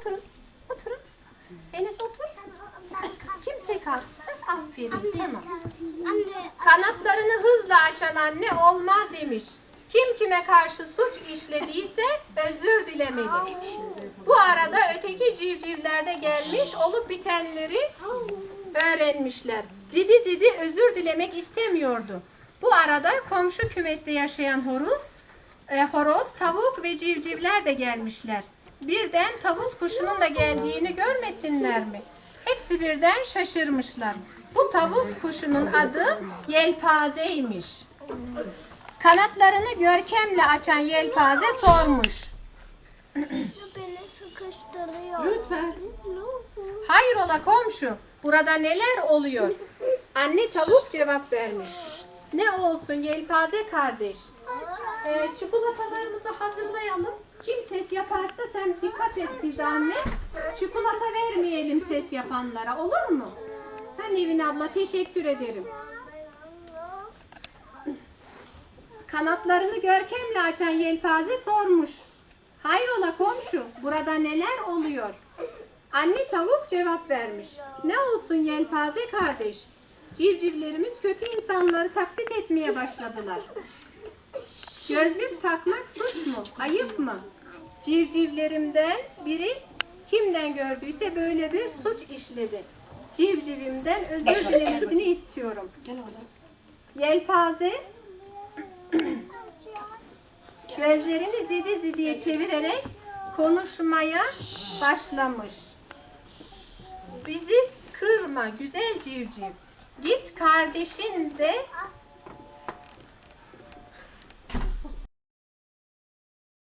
Oturun. Oturun. Enes otur. Kimse kalksın. Aferin. Tamam. Anne. Kanatlarını hızla açan anne olmaz demiş. Kim kime karşı suç işlediyse özür dilemeli. Bu arada öteki civcivler de gelmiş olup bitenleri öğrenmişler. Zidi zidi özür dilemek istemiyordu. Bu arada komşu kümeste yaşayan horoz, e, horoz, tavuk ve civcivler de gelmişler. Birden tavus kuşunun da geldiğini görmesinler mi? Hepsi birden şaşırmışlar. Bu tavus kuşunun adı Yelpaze'ymiş. Kanatlarını görkemle açan Yelpaze sormuş. Lütfen. Hayrola komşu, burada neler oluyor? Anne tavuk cevap vermiş. Ne olsun Yelpaze kardeş. Ee, çikolatalarımızı hazırlayalım. Kim ses yaparsa sen dikkat et bir zahmet. Çikolata vermeyelim ses yapanlara olur mu? Ha Nevin abla teşekkür ederim. Kanatlarını görkemle açan yelpaze sormuş. Hayrola komşu, burada neler oluyor? Anne tavuk cevap vermiş. Ne olsun yelpaze kardeş? Civcivlerimiz kötü insanları taklit etmeye başladılar. Gözlük takmak suç mu? Ayıp mı? Civcivlerimden biri kimden gördüyse böyle bir suç işledi. Civcivimden özür dilemesini istiyorum. Yelpaze gözlerini zidi zidiye çevirerek konuşmaya başlamış. Bizi kırma güzel civciv. Git kardeşin de